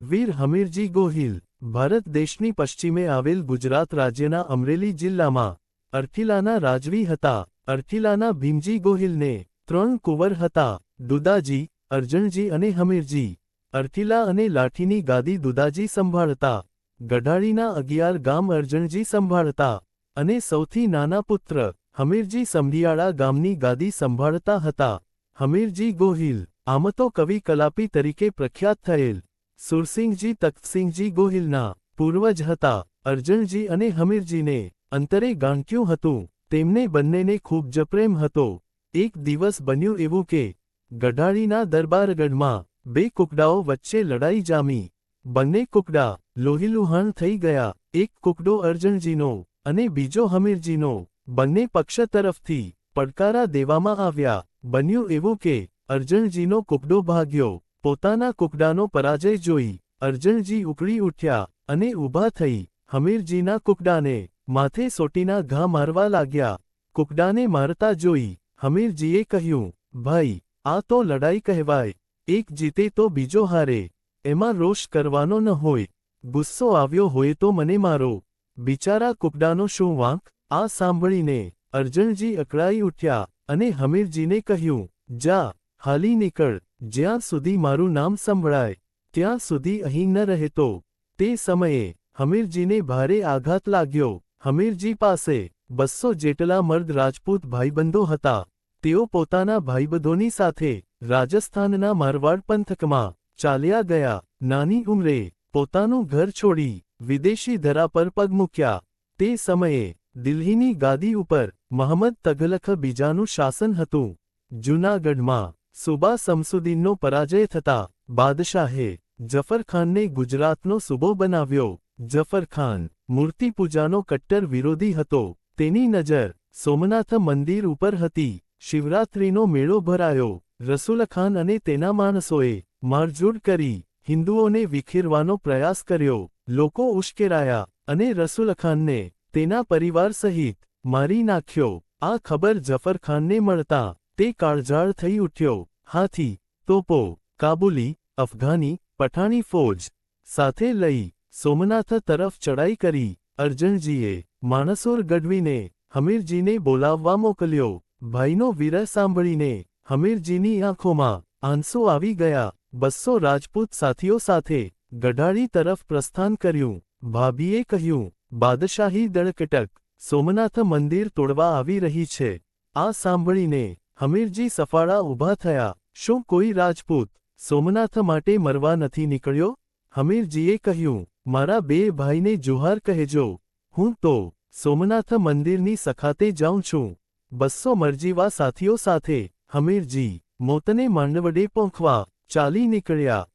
વીર હમીરજી ગોહિલ, ભારત દેશની પશ્ચિમે આવેલ ગુજરાત રાજ્યના અમરેલી જિલ્લામાં, અર્થિલાના રાજવી હતા, અર્થિલાના ભીમજી ગોહિલને ત્રણ કુંવર હતા, દુદાજી, અર્જણજી અને હમીરજી. અર્થિલા અને લાઠીની ગાદી દુદાજી સંભાળતા, ગઢાળીના અગિયાર ગામ અર્જણજી સંભાળતા અને સૌથી નાના પુત્ર, હમીરજી સમઢિયાળા ગામની ગાદી સંભાળતા હતા. હમીરજી ગોહિલ, આમ તો કવિ કલાપી તરીકે પ્રખ્યાત થયેલ સુરસિંહજી તખ્તસિંહજી ગોહિલના પૂર્વજ હતા અર્જણજી અને હમીરજીને અંતરે ગાંઠ્યું હતું. તેમને બંનેને ખૂબ જ પ્રેમ હતો. એક દિવસ બન્યું એવું કે ગઢાળીના દરબારગઢમાં બે કુકડાઓ વચ્ચે લડાઈ જામી. બંને કુકડા લોહીલુહાણ થઈ ગયા. એક કુકડો અર્જણજીનો અને બીજો હમીરજીનો બંને પક્ષ તરફથી પડકારા દેવામાં આવ્યા. બન્યું એવું કે અર્જણજીનો કુકડો ભાગ્યો. પોતાના કુકડાનો પરાજય જોઈ અર્જણજી ઉપડી ઉઠ્યા અને ઊભા થઈ હમીરજીના કુકડાને માથે સોટીના ઘા મારવા લાગ્યા. કુકડાને મારતા જોઈ હમીરજીએ કહ્યું, ભાઈ, આ તો લડાઈ કહેવાય. એક જીતે તો બીજો હારે. એમાં રોષ કરવાનો ન હોય. ગુસ્સો આવ્યો હોય તો મને મારો. બિચારા કુકડાનો શું વાંક? આ સાંભળીને અર્જણજી અકળાઈ ઉઠ્યા અને હમીરજીને કહ્યું, જા, હાલી નીકળ. જ્યાં સુધી મારું નામ સંભળાય, ત્યાં સુધી અહીં ન રહેતો તે. સમયે હમીરજીને ભારે આઘાત લાગ્યો. હમીરજી પાસે બસ્સો જેટલા મર્દ રાજપૂત ભાઈબંધો હતા. તેઓ પોતાના ભાઈબંધોની સાથે રાજસ્થાનના મારવાડ પંથકમાં ચાલ્યા ગયા. નાની ઉંમરે પોતાનું ઘર છોડી વિદેશી ધરા પર પગ મૂક્યા. તે સમયે દિલ્હીની ગાદી ઉપર મહંમદ તઘલખ બીજાનું શાસન હતું. જૂનાગઢમાં સુબા સમસુદ્દીનનો પરાજય થતા બાદશાહે જફરખાનને ગુજરાતનો સુબો બનાવ્યો. જફરખાન મૂર્તિપૂજાનો કટ્ટર વિરોધી હતો. તેની નજર સોમનાથ મંદિર ઉપર હતી. શિવરાત્રિનો મેળો ભરાયો. રસુલખાન અને તેના માણસોએ મારઝૂડ કરી હિન્દુઓને વિખેરવાનો પ્રયાસ કર્યો. લોકો ઉશ્કેરાયા અને રસુલખાનને તેના પરિવાર સહિત મારી નાખ્યો. આ ખબર જફરખાનને મળતા તે કાળઝાળ થઈ ઉઠ્યો. હાથી, તોપો, કાબુલી, અફઘાની, પઠાણી ફોજ સાથે લઈ સોમનાથ તરફ ચડાઈ કરી. અર્જણજીએ માણસોર ગઢવીને હમીરજીને બોલાવવા મોકલ્યો. ભાઈનો વિરહ સાંભળીને હમીરજીની આંખોમાં આંસુ આવી ગયા. બસ્સો રાજપૂત સાથીઓ સાથે ગઢાળી તરફ પ્રસ્થાન કર્યું. ભાભીએ કહ્યું, બાદશાહી દળકટક, સોમનાથ મંદિર તોડવા આવી રહી છે. આ સાંભળીને હમીરજી સફાળા ઊભા થયા. શું કોઈ રાજપૂત સોમનાથ માટે મરવા નથી નીકળ્યો? હમીરજીએ કહ્યું, મારા બે ભાઈને જુહાર કહેજો. હું તો સોમનાથ મંદિરની સખાતે જાઉં છું. બસ્સો મરજીવા સાથીઓ સાથે હમીરજી મોતને માંડવડે પોંખવા ચાલી નીકળ્યા.